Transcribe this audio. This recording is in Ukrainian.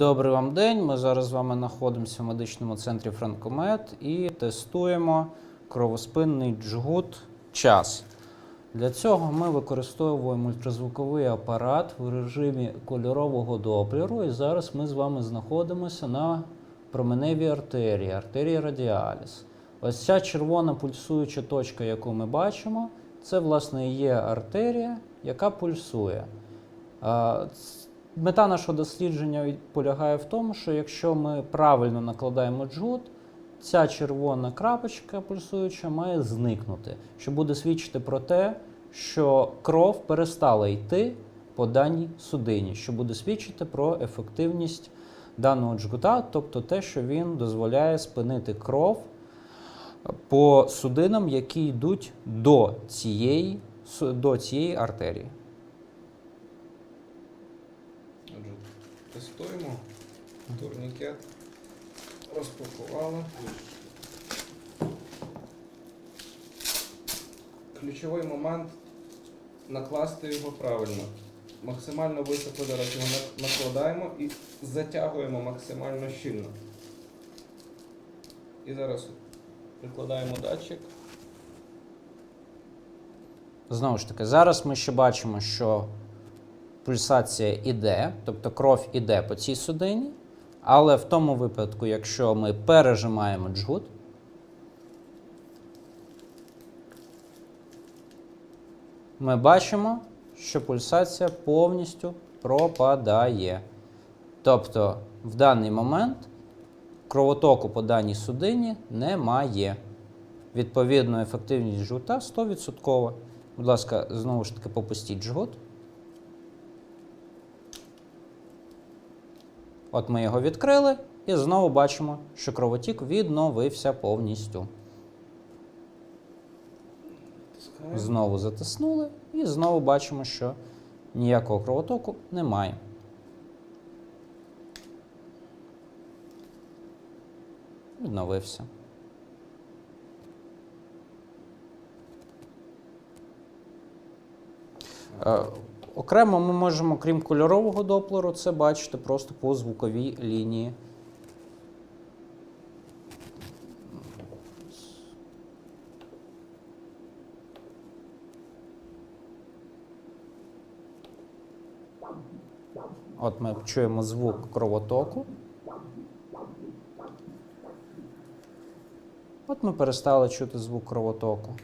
Добрий вам день. Ми зараз з вами знаходимося в медичному центрі Франкомед і тестуємо кровоспинний джгут час. Для цього ми використовуємо ультразвуковий апарат в режимі кольорового доплеру. І зараз ми з вами знаходимося на променевій артерії, артерії радіаліс. Ось ця червона пульсуюча точка, яку ми бачимо, це власне є артерія, яка пульсує. Мета нашого дослідження полягає в тому, що якщо ми правильно накладаємо джгут, ця червона крапочка пульсуюча має зникнути, що буде свідчити про те, що кров перестала йти по даній судині, що буде свідчити про ефективність даного джгута, тобто те, що він дозволяє спинити кров по судинам, які йдуть до цієї, до цієї артерії. Отже, тестуємо. Турнікет розпакували. Ключовий момент накласти його правильно. Максимально високо зараз його накладаємо і затягуємо максимально щільно. І зараз прикладаємо датчик. Знову ж таки, зараз ми ще бачимо, що пульсація іде, тобто кров іде по цій судині, але в тому випадку, якщо ми пережимаємо джгут, ми бачимо, що пульсація повністю пропадає. Тобто в даний момент кровотоку по даній судині немає. Відповідно, ефективність жгута 100%. Будь ласка, знову ж таки попустіть жгут. От ми його відкрили і знову бачимо, що кровотік відновився повністю. Знову затиснули і знову бачимо, що ніякого кровотоку немає. Відновився. Окремо ми можемо, крім кольорового доплеру, це бачити просто по звуковій лінії. От ми чуємо звук кровотоку. От ми перестали чути звук кровотоку.